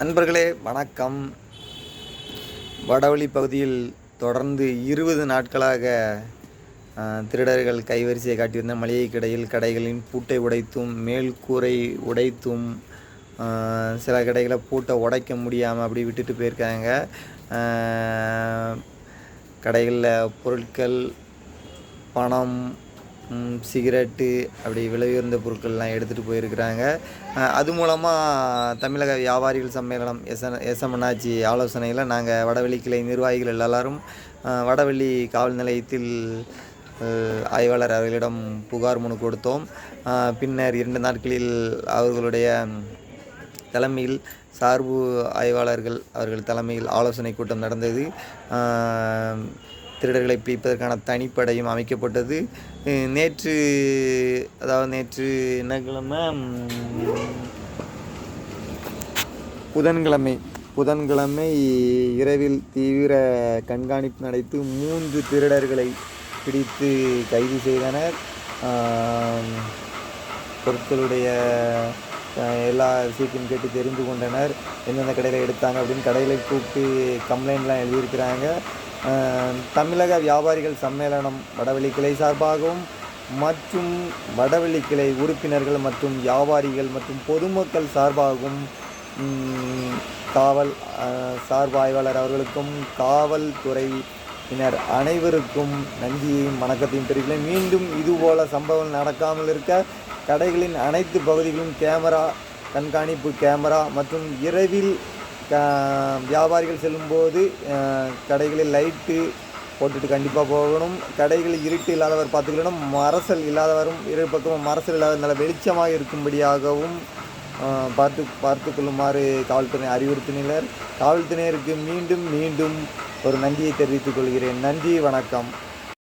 நண்பர்களே வணக்கம். வடவழி பகுதியில் தொடர்ந்து இருபது நாட்களாக திருடர்கள் கைவரிசையை காட்டியிருந்த மளிகை கடையில் கடைகளின் பூட்டை உடைத்தும் மேல் கூரை உடைத்தும் சில கடைகளை பூட்டை உடைக்க முடியாமல் அப்படி விட்டுட்டு போயிருக்காங்க. கடைகளில் பொருட்கள் பணம் சிகரெட்டு அப்படி விலை உயர்ந்த பொருட்கள்லாம் எடுத்துகிட்டு போயிருக்கிறாங்க. அது மூலமாக தமிழக வியாபாரிகள் சம்மேளனம் எஸ் எஸ்எம்என்னாச்சி ஆலோசனையில் நாங்கள் வடவெளி கிளை நிர்வாகிகள் எல்லாரும் வடவெளி காவல் நிலையத்தில் ஆய்வாளர் அவர்களிடம் புகார் மனு கொடுத்தோம். பின்னர் இரண்டு நாட்களில் அவர்களுடைய தலைமையில் சார்பு ஆய்வாளர்கள் அவர்கள் தலைமையில் ஆலோசனை கூட்டம் நடந்தது. திருடர்களை பிடிப்பதற்கான தனிப்படையும் அமைக்கப்பட்டது. நேற்று அதாவது நேற்று என்ன கிழமை? புதன்கிழமை புதன்கிழமை இரவில் தீவிர கண்காணிப்பு நடத்தி மூன்று திருடர்களை பிடித்து கைது செய்தனர். பொருட்களுடைய எல்லா விஷயத்தையும் கேட்டு தெரிந்து கொண்டனர். எந்தெந்த கடையில் எடுத்தாங்க அப்படின்னு கடையில் கூப்பிட்டு கம்ப்ளைண்ட்லாம் எழுதியிருக்கிறாங்க. தமிழக வியாபாரிகள் சம்மேளனம் வடவெளி கிளை சார்பாகவும் மற்றும் வடவெளி கிளை உறுப்பினர்கள் மற்றும் வியாபாரிகள் மற்றும் பொதுமக்கள் சார்பாகவும் காவல் சார்பாய்வாளர் சார்பு ஆய்வாளர் அவர்களுக்கும் காவல்துறையினர் அனைவருக்கும் நன்றியையும் வணக்கத்தையும் தெரிவிக்கிறேன் மீண்டும் இதுபோல சம்பவம் நடக்காமல் இருக்க கடைகளின் அனைத்து பகுதிகளிலும் கேமரா கண்காணிப்பு கேமரா மற்றும் இரவில் வியாபாரிகள் செல்லும்போது கடைகளில் லைட்டு போட்டுட்டு கண்டிப்பாக போகணும். கடைகளில் இருட்டு இல்லாதவர் பார்த்துக்கணும் மரசல் இல்லாதவரும் இரு பக்கமும் மரசல் இல்லாத நல்ல வெளிச்சமாக இருக்கும்படியாகவும் பார்த்து பார்த்து கொள்ளுமாறு காவல்துறை அறிவுறுத்தினர். காவல்துறையினருக்கு மீண்டும் மீண்டும் ஒரு நன்றியை தெரிவித்துக் கொள்கிறேன். நன்றி வணக்கம்.